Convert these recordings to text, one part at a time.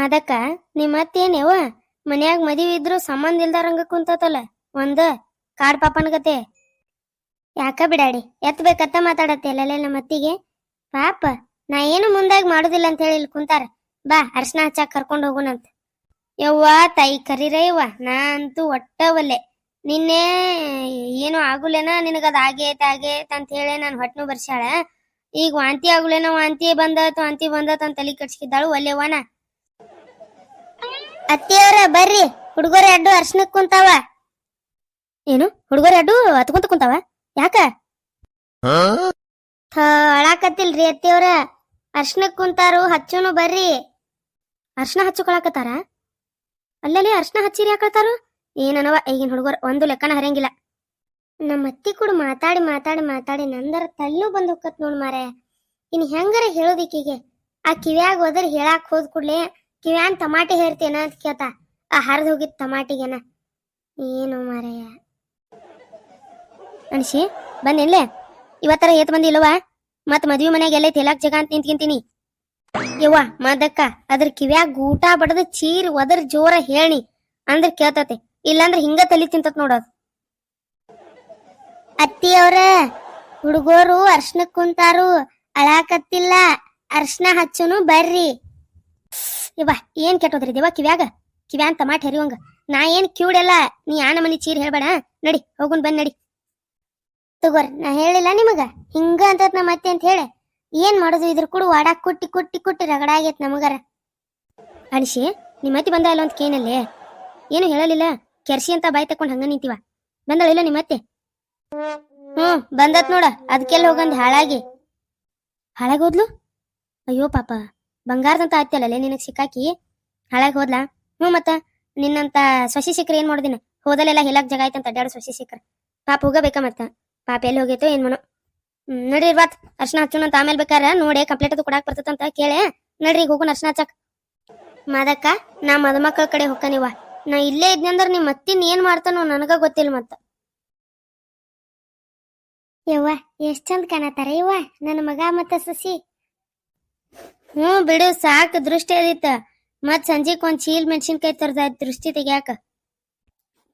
ಮಾದಕ್ಕ ನಿಮ್ಮ ಮತ್ತೇನೇವ? ಮನ್ಯಾಗ ಮದುವೆ ಇದ್ರು ಸಂಬಂಧ ಇಲ್ದಾರಂಗ ಕುಂತತಲ್ಲ, ಒಂದ ಕಾಡ್ ಪಾಪನ ಕತೆ ಯಾಕ ಬಿಡಾಡಿ ಎತ್ತಬೇಕತ್ತ ಮಾತಾಡತ್ತೆ ಅಲ್ಲೇ ನಮ್ಮ ಅತ್ತಿಗೆ. ಪಾಪ, ನಾ ಏನು ಮುಂದಾಗಿ ಮಾಡುದಿಲ್ಲ ಅಂತ ಹೇಳಿ ಇಲ್ಲಿ ಕುಂತಾರ. ಬಾ, ಅರ್ಶನ ಹಚ್ಚಾಕ್ ಕರ್ಕೊಂಡ್ ಹೋಗುನಂತ. ಯವ್ವ ತಾಯಿ ಕರೀರಯ್ಯವ್ವ ನಾ ಅಂತೂ ಒಟ್ಟವಲ್ಲೆ. ನಿನ್ನೆ ಏನು ಆಗುಲೇನ? ನಿನಗದ ಆಗೇತ್ ಆಗೇತ್ ಅಂತ ಹೇಳಿ ನಾನು ಹೊಟ್ಟನು ಬರ್ಸಾಳ ಈಗ ವಾಂತಿ ಆಗುಲೇನ? ವಾಂತಿ ಬಂದತ್ ವಾಂತಿ ಬಂದತ್ ಅಂತ ತಲೆ ಕಟ್ಸ್ಕಿದ್ದಾಳು ಒಲ್ಲೆವ್ವನ. ಅತ್ತಿಯವ್ರ ಬರ್ರಿ. ಹುಡುಗರ ಅಡ್ಡು ಅರ್ಶನಕ್ ಕುಂತಾವ. ಏನು? ಹುಡುಗರ ಅಡ್ಡು ಹತ್ಕೊಂತ ಕುಂತಾವ? ಯಾಕ? ಅಳಾಕತ್ತಿಲ್ರಿ ಅತ್ತಿಯವ್ರ. ಅರ್ಶನಕ್ ಕುಂತಾರು ಹಚ್ಚುನು ಬರ್ರಿ. ಅರ್ಶನ ಹಚ್ಚಕೊಳಕತ್ತಾರ ಅಲ್ಲಲ್ಲಿ ಅರ್ಶನ ಹಚ್ಚಿರಿ ಯಾಕತ್ತಾರು ಏನನವ ಈಗಿನ ಹುಡುಗರು ಒಂದು ಲೆಕ್ಕನ ಹರಿಯಂಗಿಲ್ಲ. ನಮ್ಮ ಅತ್ತಿ ಕೂಡ ಮಾತಾಡಿ ಮಾತಾಡಿ ಮಾತಾಡಿ ನಂದರ ತಲ್ಲು ಬಂದು ಹೋಗತ್ ನೋಡ್ ಮಾರೆ ಇನ್ ಹೆಂಗಾರ ಹೇಳೋದಿಕ್ಕಿಗೆ ಆ ಕಿವ್ಯಾಗ ಹೋದ್ರೆ ಹೇಳಾಕ್ ಹೋದ್ ಕೂಡ್ಲೆ ಕಿವ್ಯಾನ್ ತಮಾಟಿ ಹೇರ್ತೇನ ಅಂತ ಕೇಳ್ತಾ, ಆ ಹರಿದ್ ಹೋಗಿದ್ ತಮಾಟಿಗೆನ. ಏನು ಮಾರಯ್ಯ ಅನ್ಸಿ ಬಂದಿಲ್ಲೇ ಇವತ್ತರ ಏತ್ ಬಂದಿ ಇಲ್ಲವಾ ಮತ್ ಮದ್ವಿ ಮನೆಗೆ ಎಲ್ಲೈತಿ ತೆಲಾಕ್ ಜಗ ಅಂತ ನಿಂತ್ಕಿಂತೀನಿ. ಯವ್ವ, ಮದಕ್ಕ, ಅದ್ರ ಕಿವ್ಯಾಗ ಊಟ ಬಡದ ಚೀರ್ ಒದರ್ ಜೋರ ಹೇಳಿ ಅಂದ್ರ ಕೇಳ್ತತೆ, ಇಲ್ಲಾಂದ್ರ ಹಿಂಗ ತಲಿ ತಿಂತತ್ ನೋಡೋದು ಅತ್ತಿಯವ್ರ ಹುಡುಗೋರು ಅರ್ಶನಕ್ ಕುಂತಾರು, ಅಳಾಕತ್ತಿಲ್ಲ, ಅರ್ಶನ ಹಚ್ಚನು ಬರ್ರಿ. ಇವ ಏನ್ ಕೆಟ್ಟೋದ್ರಿ ದೇವ ಕಿವ್ಯಾಗ? ಕಿವ್ಯಾ ಅಂತ ಮಾಟ್ ಹೆರಿವಂಗ ನಾ ಏನ್ ಕ್ಯೂಡೆಲ್ಲ ನೀ ಆನ ಮನಿ ಚೀರ್ ಹೇಳ್ಬೇಡ ನಡಿ, ಹೋಗುನ್ ಬಂದ್ ನಡಿ. ತಗೋರ್, ನಾ ಹೇಳಿಲ್ಲ ನಿಮಗ. ಹಿಂಗ ಅಂತ ನಮ್ಮ ಅತ್ತೆ ಅಂತ ಹೇಳಿ. ಏನ್ ಮಾಡೋದು ಇದ್ರ ಕೂಡ ವಾಡಾಕ್ ಕುಟ್ಟಿ ಕುಟ್ಟಿ ಕುಟ್ಟಿ ರಗಡ ಆಗೈತ್ ನಮಗರ. ಅನಿಶಿ ನಿಮ್ಮ ಅತ್ತಿ ಬಂದ ಇಲ್ಲ ಅಂತ ಕೇನಲ್ಲೇ ಏನು ಹೇಳಲಿಲ್ಲ. ಕೆರ್ಸಿ ಅಂತ ಬಾಯ್ ತಕೊಂಡ್ ಹಂಗ ನಿಂತೀವ. ಬಂದಳಿಲ್ಲ ನಿಮ್ಮ ಅತ್ತೆ? ಹ್ಮ್, ಬಂದತ್ ನೋಡ. ಅದಕ್ಕೆಲ್ಲ ಹೋಗಂದ್ ಹಾಳಾಗಿ. ಹಾಳಾಗೋದ್ಲು ಅಯ್ಯೋ ಪಾಪ. ಬಂಗಾರದಂತ ಆಯ್ತಲ್ಲ ನಿನಗ್ ಸಿಕ್ಕಾಕಿ? ಹಾಳಾಗಿ ಹೋದ್ಲಾ? ಹ್ಞೂ ಮತ್ತ, ನಿನ್ನಂತ ಸೊಸಿ ಸಿಕ್ಕ್ರ ಏನ್ ಮಾಡೋದಿನ? ಹೋದಲೆಲ್ಲ ಹಿಲಾಕ್ ಜಾಗ ಆಯ್ತಂತ ಅಡ್ಡಾಡು ಸೊಸಿ ಸಿಕ್ಕ್ರ. ಪಾಪ ಹೋಗಬೇಕಾ ಮತ್ತ? ಪಾಪ ಎಲ್ಲಿ ಹೋಗೈತೋ ಏನ್ ಮಾಡೋ ನಡ್ರಿ ಬಾತ್. ಅರ್ಶನ ಹಚ್ಚೋಣ ಅಂತ ಆಮೇಲೆ ಬೇಕಾರ ನೋಡಿ ಕಂಪ್ಲೇಟ್ ಅದು ಕೊಡಾಕ್ ಬರ್ತದಂತ ಕೇಳೆ. ನಡ್ರಿ ಹೋಗೋಣ ಅರ್ಶನ ಹಚ್ಚಕ್. ಮಾದಕ್ಕ, ನಾ ಮದುಮಕ್ಕಳ ಕಡೆ ಹೊಕ್ಕನಿವ ನಾ ಇಲ್ಲೇ ಇದ್ನಂದ್ರ ನಿಮ್ ಮತ್ತಿನ್ ಏನ್ ಮಾಡ್ತಾನೋ ನನಗ ಗೊತ್ತಿಲ್ಲ ಮತ್ತ. ಯವ್ವ, ಎಷ್ಟ್ ಚಂದ ಕಾಣತಾರ ಯವ್ವ ನನ್ನ ಮಗ ಮತ್ತ ಸಸಿ. ಹ್ಞೂ ಬಿಡು, ಸಾಕು, ದೃಷ್ಟಿ ಅದಿತ್ತ. ಮತ್ ಸಂಜೆಕ್ ಒಂದ್ ಚೀಲ್ ಮೆಣಸಿನ್ಕಾಯಿ ತರ್ದ ದೃಷ್ಟಿ ತೆಗ್ಯಾಕ.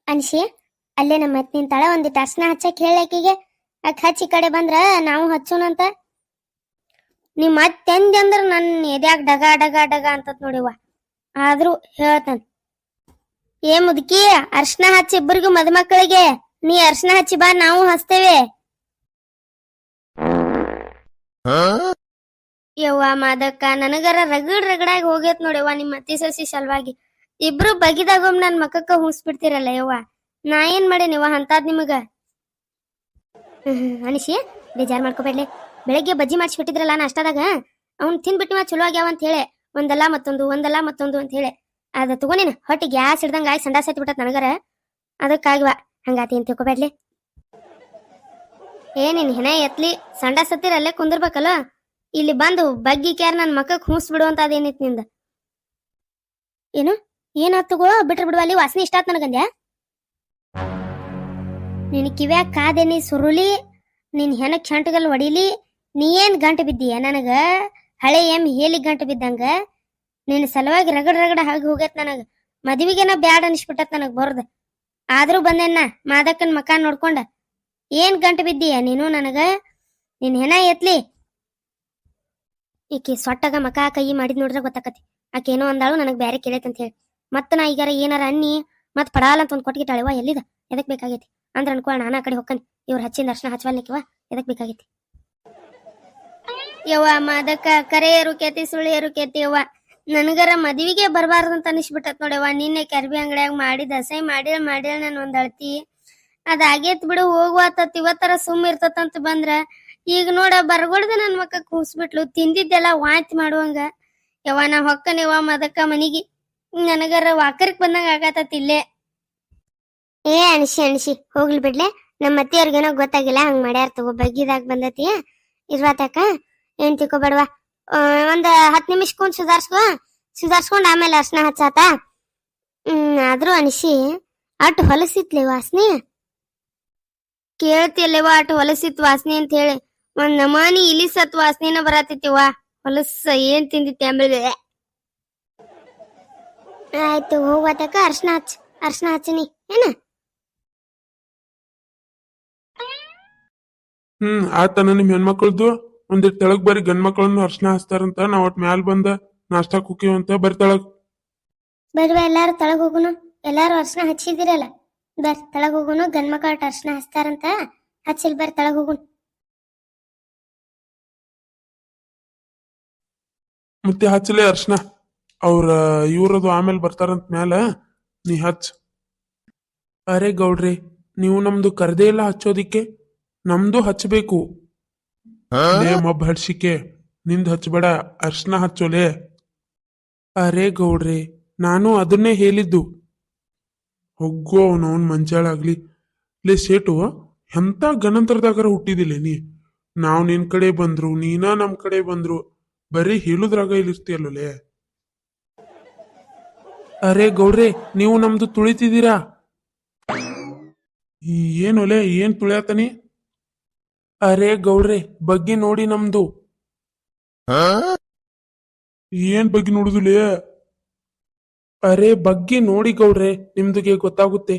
ಅನ್ಶಿ ಅಲ್ಲೇ ನಮ್ಮ ಮತ್ ನಿಂತಾಳ ಒಂದಿಟ್ಟು ಅರ್ಶನ ಹಚ್ಚಕ್ ಹೇಳಕಿಗೆ ಅಕ್ ಹಚ್ಚಿ ಕಡೆ ಬಂದ್ರ ನಾವು ಹಚ್ಚೋಣಂತ ನೀ ಮತ್ತೆಂದೆ ಅಂದ್ರ ನನ್ ಎದ್ಯಾಗ ಡಗ ಡಗ ಡಗ ಅಂತತ್ ನೋಡಿವ ಆದ್ರೂ ಹೇಳ್ತಾನ. ಏ ಮುದುಕಿ, ಅರ್ಶನ ಹಚ್ಚಿ ಇಬ್ಬರಿಗೂ ಮದುಮಕ್ಕಳಿಗೆ ನೀ ಅರ್ಶನ ಹಚ್ಚಿ ಬಾ, ನಾವು ಹಚ್ತೇವೆ. ಯವ್ವ ಮಾದಕ್ಕ, ನನಗರ ರಗಡ್ ರಗಡಾಗಿ ಹೋಗೈತ್ ನೋಡವ್ವ ನಿಮ್ಮ ಅತ್ತಿ ಸಸಿ ಸಲುವಾಗಿ. ಇಬ್ರು ಬಗಿದಾಗೊಮ್ ನನ್ ಮಕ್ಕಕ್ಕ ಹುಂಸ್ಬಿಡ್ತಿರಲ್ಲ ಯವ್ವ. ನಾ ಏನ್ ಮಾಡೇನಿವ ಅಂತಾದ್ ನಿಮಗ? ಅನಿಸಿ ಬೇಜಾರ್ ಮಾಡ್ಕೋಬೇಡ್ಲೆ. ಬೆಳಗ್ಗೆ ಬಜ್ಜಿ ಮಾಡಿಸ್ಬಿಟ್ಟಿದ್ರಲ್ಲ ನಾಷ್ಟದಾಗ ಅವ್ನ್ ಮಾ ಚಲೋ ಆಗ್ಯಾವ ಅಂತ ಹೇಳಿ. ಒಂದಲ್ಲ ಮತ್ತೊಂದು ಒಂದಲ್ಲ ಮತ್ತೊಂದು ಅಂತ ಹೇಳಿ. ಅದ ತಗೊಂಡಿನ ಹೊಟ್ಟೆ ಗ್ಯಾಸ್ ಹಿಡ್ದಂಗ ಆಗಿ ಸಂಡಾಸ್ ಹತ್ತಿ ಬಿಟ್ಟತ್ ನನಗರ. ಅದಕ್ಕಾಗಿವ, ಹಂಗಾತಿ ಅಂತ ತಿಳ್ಕೊಬೇಡ್ಲೆ. ಏ ನಿನ್ ಹೆಣ ಎತ್ಲಿ, ಸಂಡಾಸ್ ಹತ್ತಿರ ಅಲ್ಲೇ ಕುಂದಿರ್ಬೇಕಲ್ಲ? ಇಲ್ಲಿ ಬಂದು ಬಗ್ಗಿ ನನ್ನ ನನ್ ಮಕ್ಕಕ್ ಹೂಸ್ ಬಿಡುವಂತ ಅದೇನಿತ್ನಿಂದ? ಏನು? ಏನಾತ್ ತಗೋ ಬಿಟ್ರ ಬಿಡುವ ಅಲ್ಲಿ ವಾಸನೆ ಇಷ್ಟ ಆತ್ ನನಗಂದ್ಯ? ನಿನ್ ಕಿವ್ಯಾಗ ಕಾದೇನಿ ಸುರುಳಿ, ನಿನ್ ಹೆಣ ಚಂಟಗಲ್ ಹೊಡಿಲಿ ನೀ ಏನ್ ಗಂಟು ಬಿದ್ದೀಯ ನನಗ? ಹಳೆ ಎಂ ಹೇಳಿ ಗಂಟು ಬಿದ್ದಂಗ? ನಿನ್ ಸಲುವಾಗಿ ರಗಡ್ ರಗಡ ಹಾಗೆ ಹೋಗೈತ್ ನನಗ. ಮದ್ವಿಗೆನ ಬ್ಯಾಡ್ ಅನಿಸ್ಬಿಟ್ಟತ್ ನನಗ್ ಬರ್ದ. ಆದ್ರೂ ಬಂದೆನ್ನ ಮಾದಕ್ಕನ್ ಮಕ ನೋಡ್ಕೊಂಡ. ಏನ್ ಗಂಟು ಬಿದ್ದೀಯ ನೀನು ನನಗ? ನಿನ್ ಹೆಣ ಎತ್ಲಿ ಈಕಿ ಸೊಟ್ಟಾಗ ಮಕ ಕೈ ಮಾಡಿದ್ ನೋಡ್ರ ಗೊತ್ತಾಕತಿ. ಆಕೆ ಏನೋ ಅಂದಾಳು, ನನಗೆ ಬೇರೆ ಕೇಳೈತೆ ಅಂತ ಹೇಳಿ. ಮತ್ತ ನಾ ಈಗಾರ ಏನಾರ ಅನ್ನಿ, ಮತ್ತೆ ಪಡಾಲ ಅಂತ ಒಂದ್ ಕೊಟ್ಟಿಗಿಟ್ಟಾಳೆವ ಎಲ್ಲಿದ? ಎದಕ್ ಬೇಕಾಗೈತಿ? ಅಂದ್ರ ಅನ್ಕೊಳ ನಾನ ಆ ಕಡೆ ಹೋಗ್ಕನ್ ಇವ್ರ ಹಚ್ಚಿನ ದರ್ಶನ ಹಚ್ಚವಲ್ನಿಕ್ಕಿವ ಎದಕ್ ಬೇಕಾಗೈತಿ? ಯವ್ವ ಮಾದಕ ಕರೆ ಏರುಕೇತಿ ಸುಳ್ಳು ಏರುಕೇತಿ ಯವ್ವ. ನನಗರ ಮದ್ವಿಗೆ ಅಂತ ಅನಿಸ್ಬಿಟ್ಟತ್ ನೋಡವ್ವ ನಿನ್ನೆ ಕರ್ಬಿ ಅಂಗಡಿಯಾಗ ಮಾಡಿ, ದಸೈ ಮಾಡಿ ಮಾಡಿ ನಾನು ಒಂದ್ ಅಳ್ತಿ. ಅದಾಗೇತ್ ಬಿಡು ಹೋಗುವತ್ತತ್ ಇವತ್ತರ ಸುಮ್ ಇರ್ತತಂತ ಬಂದ್ರ ಈಗ ನೋಡ ಬರ್ಗೊಡ್ದ ನನ್ ಮಕ್ಕ ಕೂಸ್ಬಿಟ್ಲು ತಿಂದಿದ್ದೆಲ್ಲ ವಾಂತಿ ಮಾಡುವಂಗ. ಯವ್ವ ನಾ ಹೊಕ್ಕನ್ ಯವ್ವ ಮದಕ್ಕ ಮನಿಗಿ ನನಗರ ವಾಕರ್ಕ್ ಬಂದಂಗ ಆಗತ್ತಿಲ್ಲೇ ಇಲ್ಲೇ. ಏ ಅಣಿಸಿ ಅಣಿಸಿ ಹೋಗ್ಲಿ ಬಿಡ್ಲೆ. ನಮ್ಮ ಅತ್ತಿಯವ್ರಿಗೇನೋ ಗೊತ್ತಾಗಿಲ್ಲ ಹಂಗ ಮಾಡ್ಯಾರ ತಗೋ ಬಗ್ಗಿದಾಗ ಬಂದತಿಯ ಇರ್ವಾತಕ ಏನ್ ತಿಳ್ಕೊಬೇಡವಾ. ಒಂದ್ ಹತ್ ನಿಮಿಷ ಕುಂತ್ ಸುಧಾರ್ಸ್ಕೊ. ಸುಧಾರ್ಸ್ಕೊಂಡ್ ಆಮೇಲೆ ಅರ್ಶನ ಹಚ್ಚಾತ. ಹ್ಮ್ ಆದ್ರೂ ಅನಿಸಿ ಅಟ್ ಹೊಲಸಿತ್ಲೆ ವಾಸ್ನಿ. ಕೇಳ್ತಿಯಲ್ಲೇವ ಅಟ್ ಹೊಲಸಿತ್ ವಾಸ್ನಿ ಅಂತ ಹೇಳಿ. ಒಂದ್ ನಮಾನಿ ಇಲಿಸತ್ ವಾಸ್ನಿನ ಬರತೈತಿವ ಹೊಲಸ ಏನ್ ತಿಂದಿತ್ತೆ ಆಮೇಲೆ ಆಯ್ತು ಹೋಗ್ವತಕ ಅರ್ಶನ ಹಚ್ ಅರ್ಶನ ಹಚ್ಚಿನಿ. ಏನ? ಹ್ಮ್ ಆತನ ನಿಮ್ ಹೆಣ್ಮಕ್ಳದ್ದು ಒಂದಿಟ್ ತೆಳಗ್ ಬರೀ ಗಂಡ್ ಮಕ್ಳನ್ನು ಅರ್ಶನ ಹಚ್ತಾರಂತ. ನಾವ್ ಒಟ್ ಮ್ಯಾಲ್ ಬಂದ ನಾಷ್ಟಾ ಅಂತ ಬರೀ ತೆಳಗ್ ಬರ್ವ ಎಲ್ಲಾರು ತಳಗ್ ಹೋಗುನು. ಎಲ್ಲಾರು ಅರ್ಶನ ಹಚ್ಚಿದಿರಲ್ಲ. ಬರ್ ತಳಗ್ ಹೋಗುನು ಗಂಡ್ ಮಕ್ಳ ಅರ್ಶನ ಹಚ್ತಾರಂತ. ಹಚ್ಚಿಲ್ ಬರ್ ತಳಗ್ ಹೋಗುನು. ಮತ್ತೆ ಹಚ್ಚಲೇ ಅರ್ಶನ. ಅವ್ರ ಇವ್ರದು ಆಮೇಲೆ ಬರ್ತಾರಂತ ಮ್ಯಾಲ ನೀ ಹಚ್ ಅರೆ ಗೌಡ್ರಿ ನೀವು ನಮ್ದು ಕರ್ದೇ ಇಲ್ಲ ಹಚ್ಚೋದಿಕ್ಕೆ ನಮ್ದು ಹಚ್ಚಬೇಕು ಲೇ ಮಬ್ಬ ಹಡ್ಸಿಕೆ ನಿಂದ್ ಹಚ್ಬೇಡ ಅರ್ಶನ ಹಚ್ಚೋಲೆ. ಅರೆ ಗೌಡ್ರಿ ನಾನು ಅದನ್ನೇ ಹೇಳಿದ್ದು. ಹೊಗ್ಗೋ ಅವನವನ್ ಮಂಜಾಳಾಗ್ಲಿ ಲೇ ಸೇಟು ಎಂತ ಗಣಂತರದಾಗರ ಹುಟ್ಟಿದಿಲ್ಲ ನೀ. ನಾವ್ ನಿನ್ ಕಡೆ ಬಂದ್ರು ನೀನಾ ನಮ್ ಕಡೆ ಬಂದ್ರು. ಬರೀ ಹೇಳುದ್ರಾಗ ಇಲ್ಲಿರ್ತೀಯಲ್ಲೇ ಅರೆ ಗೌಡ್ರೆ ನೀವು ನಮ್ದು ತುಳಿತಿದ್ದೀರಾ? ಏನೊಲೆ ಏನ್ ತುಳಿಯತನಿ? ಅರೆ ಗೌಡ್ರೆ ಬಗ್ಗೆ ನೋಡಿ ನಮ್ದು. ಏನ್ ಬಗ್ಗೆ ನೋಡುದಿಲ್ಲ? ಅರೆ ಬಗ್ಗೆ ನೋಡಿ ಗೌಡ್ರೆ ನಿಮ್ದುಗೆ ಗೊತ್ತಾಗುತ್ತೆ.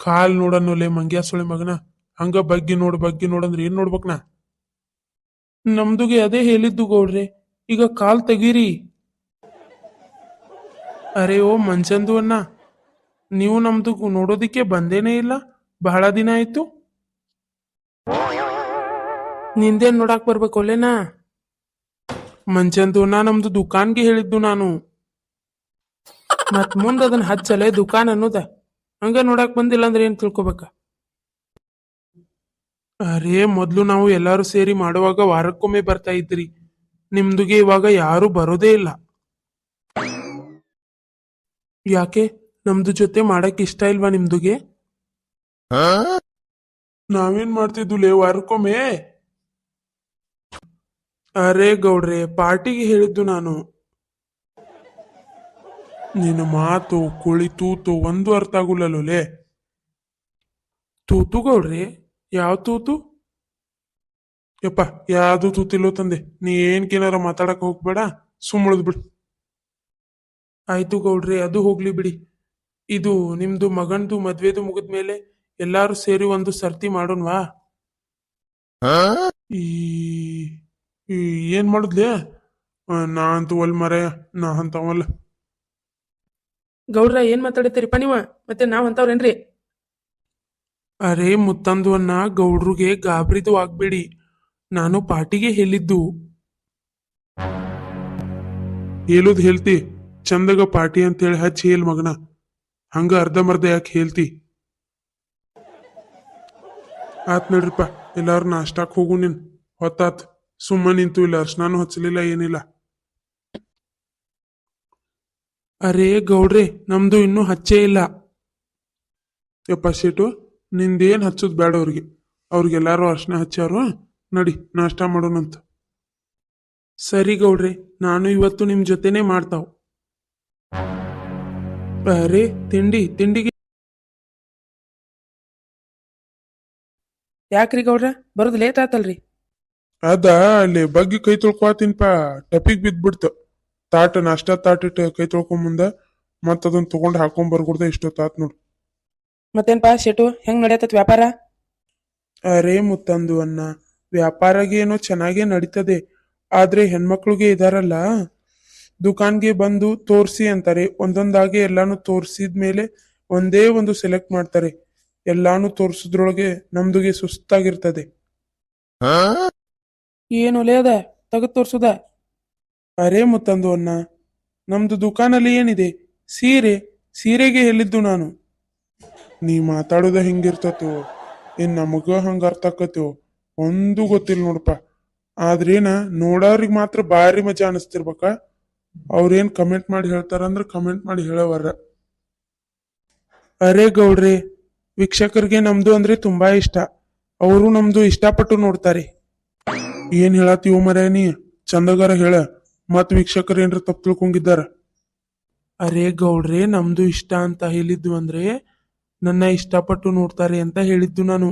ಕಾಲ್ ನೋಡನ್ನೋಲೆ ಮಂಗ್ಯಾಸೊಳೆ ಮಗನ. ಹಂಗ ಬಗ್ಗೆ ನೋಡ್ ಬಗ್ಗೆ ನೋಡಂದ್ರೆ ಏನ್ ನೋಡ್ಬೇಕ್ನಾ? ನಮ್ದುಗೆ ಅದೇ ಹೇಳಿದ್ದು ಗೌಡ್ರೆ, ಈಗ ಕಾಲ್ ತೆಗೀರಿ. ಅರೆ ಓ ಮಂಚಂದು ಅಣ್ಣ ನೀವು ನಮ್ದು ನೋಡೋದಿಕ್ಕೆ ಬಂದೇನೇ ಇಲ್ಲ, ಬಹಳ ದಿನ ಆಯ್ತು. ನಿಂದೇನ್ ನೋಡಾಕ್ ಬರ್ಬೇಕು ಒಲ್ಲೆನಾ ಮಂಚಂದು ಅಣ್ಣ ನಮ್ದು ದುಕಾನ್ಗೆ ಹೇಳಿದ್ದು ನಾನು. ಮತ್ ಮುಂದ ಅದನ್ನ ಹಚ್ಚಲೆ ದುಕಾನ್ ಅನ್ನೋದ. ಹಂಗ ನೋಡಾಕ್ ಬಂದಿಲ್ಲ ಅಂದ್ರೆ ಏನ್ ತಿಳ್ಕೊಬೇಕ? ಅರೇ, ಮೊದ್ಲು ನಾವು ಎಲ್ಲಾರು ಸೇರಿ ಮಾಡುವಾಗ ವಾರಕ್ಕೊಮ್ಮೆ ಬರ್ತಾ ಇದ್ರಿ ನಿಮ್ದುಗೆ ಇವಾಗ ಯಾರು ಬರೋದೇ ಇಲ್ಲ. ಯಾಕೆ? ನಮ್ದು ಜೊತೆ ಮಾಡಕ್ ಇಷ್ಟ ಇಲ್ವಾ ನಿಮ್ದುಗೆ? ನಾವೇನ್ ಮಾಡ್ತಿದ್ದುಲೇ ವಾರಕ್ಕೊಮ್ಮೆ? ಅರೇ ಗೌಡ್ರೆ, ಪಾರ್ಟಿಗೆ ಹೇಳಿದ್ದು ನಾನು. ನಿನ್ನ ಮಾತು, ಕುಳಿ, ತೂತು, ಒಂದು ಅರ್ಥ ಆಗುಲ್ಲಲೇ ತೂತು ಗೌಡ್ರಿ? ಯಾವ ತೂತು? ಯಪ್ಪ ಯಾವ್ದು ತೂತಿಲ್ಲೋ ತಂದೆ ನೀ ಏನ್ಕೇನಾರ ಮಾತಾಡಕ್ ಹೋಗ್ಬೇಡ ಸುಮ್ಮಳದ್ ಬಿಡು. ಆಯ್ತು ಗೌಡ್ರಿ ಅದು ಹೋಗ್ಲಿ ಬಿಡಿ. ಇದು ನಿಮ್ದು ಮಗನ್ದು ಮದ್ವೆದು ಮುಗಿದ್ಮೇಲೆ ಎಲ್ಲಾರು ಸೇರಿ ಒಂದು ಸರ್ತಿ ಮಾಡೋಣವಾ? ಈ ಈ ಏನ್ ಮಾಡುದ್ಲೆ? ಆ, ನಾ ಅಂತೂ ಒಲ್ ಮರ ನಾ ಅಂತವಲ್ಲ. ಗೌಡ್ರ ಏನ್ ಮಾತಾಡತ್ತೀರಿ ಪಣಿವ ಮತ್ತೆ ನಾವ್ ಅಂತವ್ರೇನ್ರಿ? ಅರೆ ಮುತ್ತಂದುವನ್ನ ಗೌಡ್ರುಗೆ ಗಾಬರಿದು ಆಗ್ಬೇಡಿ ನಾನು ಪಾರ್ಟಿಗೆ ಹೇಳಿದ್ದು. ಹೇಳುದ್ ಹೇಳ್ತಿ, ಚಂದಗ ಪಾರ್ಟಿ ಅಂತ ಹೇಳಿ ಹಚ್ಚಿ ಹೇಲ್ ಮಗನ. ಹಂಗ ಅರ್ಧಮರ್ಧ ಯಾಕೆ ಹೇಳ್ತಿ? ಆತ್ ನಡ್ರಿಪ್ಪ, ಎಲ್ಲಾರು ನಾಷ್ಟಾಕ್ ಹೋಗು ನೀನ್. ಹೊತ್ತಾತ್, ಸುಮ್ಮ ನಿಂತು ಇಲ್ಲ, ಅರ್ಶನಾನು ಹಚ್ಚಲಿಲ್ಲ, ಏನಿಲ್ಲ. ಅರೇ ಗೌಡ್ರೆ, ನಮ್ದು ಇನ್ನೂ ಹಚ್ಚೇ ಇಲ್ಲ. ಯಪ್ಪ ಶೇಟು. ನಿಂದೇನ್ ಹಚ್ಚೋದು ಬೇಡ ಅವ್ರಿಗೆ. ಅವ್ರಿಗೆಲ್ಲಾರು ಅರ್ಶನ ಹಚ್ಚಾರು ನಡಿ ನಾಷ್ಟ ಮಾಡೋಣಂತ ಸರಿ ಗೌಡ್ರಿ ನಾನು ಇವತ್ತು ನಿಮ್ ಜೊತೆನೆ ಮಾಡ್ತಾವ್. ಅರೆ ತಿಂಡಿ ತಿಂಡಿಗೆ ಯಾಕ್ರಿ ಗೌಡ್ರ? ಬರೋದು ಲೇಟ್ ಆತಲ್ರಿ. ಅದ ಅಲ್ಲಿ ಬಗ್ಗೆ ಕೈ ತೊಳ್ಕೊತೀನಿಪ ಟಪಿಗ್ ಬಿದ್ಬಿಡ್ತು. ತಾಟ ನಾಷ್ಟ ತಾಟ ಇಟ್ಟು ಕೈ ತೊಳ್ಕೊಂಡ್ ಮುಂದ ಮತ್ತ ಅದನ್ನ ತಗೊಂಡ್ ಹಾಕೊಂಡ್ ಬರ್ಕೊಡ್ದೆ ಇಷ್ಟೊತ್ತಾತ್ ನೋಡು. ಮತ್ತೇನ್ಪಾ ಶೆಟು? ಹೆಂಗ್ ನಡೆಯತ್ತ ವ್ಯಾಪಾರ? ಅರೆ ಮುತ್ತಂದು ಅನ್ನ ವ್ಯಾಪಾರಗೇನೋ ಚೆನ್ನಾಗೇ ನಡೀತದೆ ಆದ್ರೆ ಹೆಣ್ಮಕ್ಳಿಗೆ ಇದಾರಲ್ಲ. ದುಕಾನ್ಗೆ ಬಂದು ತೋರ್ಸಿ ಅಂತಾರೆ ಒಂದೊಂದಾಗಿ ಎಲ್ಲಾನು ತೋರ್ಸಿದ್ಮೇಲೆ ಒಂದೇ ಒಂದು ಸೆಲೆಕ್ಟ್ ಮಾಡ್ತಾರೆ. ಎಲ್ಲಾನು ತೋರ್ಸಿದ್ರೊಳಗೆ ನಮ್ದುಗೆ ಸುಸ್ತಾಗಿರ್ತದೆ. ಏನು ಲೇದ ಅದ? ತೆಗೆದ್ ತೋರ್ಸುದ? ಅರೇ ಮುತ್ತಂದು ಅನ್ನ ನಮ್ದು ದುಕಾನಲ್ಲಿ ಏನಿದೆ? ಸೀರೆ ಸೀರೆಗೆ ಹೇಳಿದ್ದು ನಾನು. ನೀ ಮಾತಾಡೋದ ಹೆಂಗಿರ್ತತೋ ಏನ್ ನಮಗ ಹಂಗ ಅರ್ಥ ಆಕತೋ ಒಂದು ಗೊತ್ತಿಲ್ಲ ನೋಡಪ್ಪ. ಆದ್ರೇನ ನೋಡೋರಿಗೆ ಮಾತ್ರ ಭಾರಿ ಮಜಾ ಅನಿಸ್ತಿರ್ಬೇಕ. ಅವ್ರೇನ್ ಕಮೆಂಟ್ ಮಾಡಿ ಹೇಳ್ತಾರಂದ್ರ ಕಮೆಂಟ್ ಮಾಡಿ ಹೇಳವರ. ಅರೆ ಗೌಡ್ರಿ, ವೀಕ್ಷಕರಿಗೆ ನಮ್ದು ಅಂದ್ರೆ ತುಂಬಾ ಇಷ್ಟ. ಅವರು ನಮ್ದು ಇಷ್ಟಪಟ್ಟು ನೋಡ್ತಾರೆ. ಏನ್ ಹೇಳತ್ತೀವ ಮರ ಚಂದಗಾರ ಹೇಳ. ಮತ್ ವೀಕ್ಷಕರು ಏನ್ರ ತಪ್ಪು ತಿಳ್ಕೊಂಡಿದ್ದಾರ? ಅರೆ ಗೌಡ್ರೆ, ನಮ್ದು ಇಷ್ಟ ಅಂತ ಹೇಳಿದ್ದು ಅಂದ್ರೆ ನನ್ನ ಇಷ್ಟಪಟ್ಟು ನೋಡ್ತಾರೆ ಅಂತ ಹೇಳಿದ್ದು ನಾನು.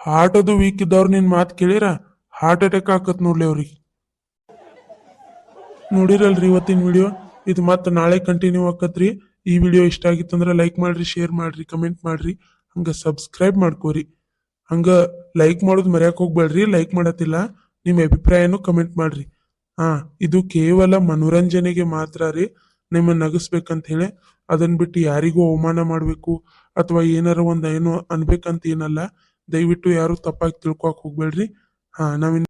ಹಾರ್ಟ್ ಅದು ವೀಕ್ ಇದ್ದವ್ರು ನಿನ್ ಮಾತು ಕೇಳಿರ? ಹಾರ್ಟ್ ಅಟ್ಯಾಕ್ ಹಾಕತ್ ನೋಡ್ಲಿ ಅವ್ರಿಗೆ. ನೋಡಿರಲ್ರಿ ಇವತ್ತಿನ ವಿಡಿಯೋ ಇದು ಮತ್ತೆ ನಾಳೆ ಕಂಟಿನ್ಯೂ ಆಕತ್ರಿ ಈ ವಿಡಿಯೋ ಇಷ್ಟ ಆಗಿತ್ತಂದ್ರೆ ಲೈಕ್ ಮಾಡ್ರಿ ಶೇರ್ ಮಾಡ್ರಿ ಕಮೆಂಟ್ ಮಾಡ್ರಿ. ಹಂಗ ಸಬ್ಸ್ಕ್ರೈಬ್ ಮಾಡ್ಕೋರಿ. ಹಂಗ ಲೈಕ್ ಮಾಡೋದು ಮರ್ಯಾಕ್ ಹೋಗ್ಬೇಡ್ರಿ ಲೈಕ್ ಮಾಡತ್ತಿಲ್ಲ. ನಿಮ್ಮ ಅಭಿಪ್ರಾಯನೂ ಕಮೆಂಟ್ ಮಾಡ್ರಿ. ಹಾ, ಇದು ಕೇವಲ ಮನೋರಂಜನೆಗೆ ಮಾತ್ರ ರೀ. ನಿಮ್ಮನ್ನ ನಗಿಸ್ಬೇಕಂತ ಹೇಳಿ ಅದನ್ನ ಬಿಟ್ಟು ಯಾರಿಗೂ ಅವಮಾನ ಮಾಡಬೇಕು ಅಥವಾ ಏನಾರ ಒಂದ್ ಏನೋ ಅನ್ಬೇಕಂತ ಏನಲ್ಲ ದಯವಿಟ್ಟು ಯಾರು ತಪ್ಪಾಗಿ ತಿಳ್ಕೊಕ್ ಹೋಗ್ಬೇಡ್ರಿ. ಹಾ ನಾವಿನ್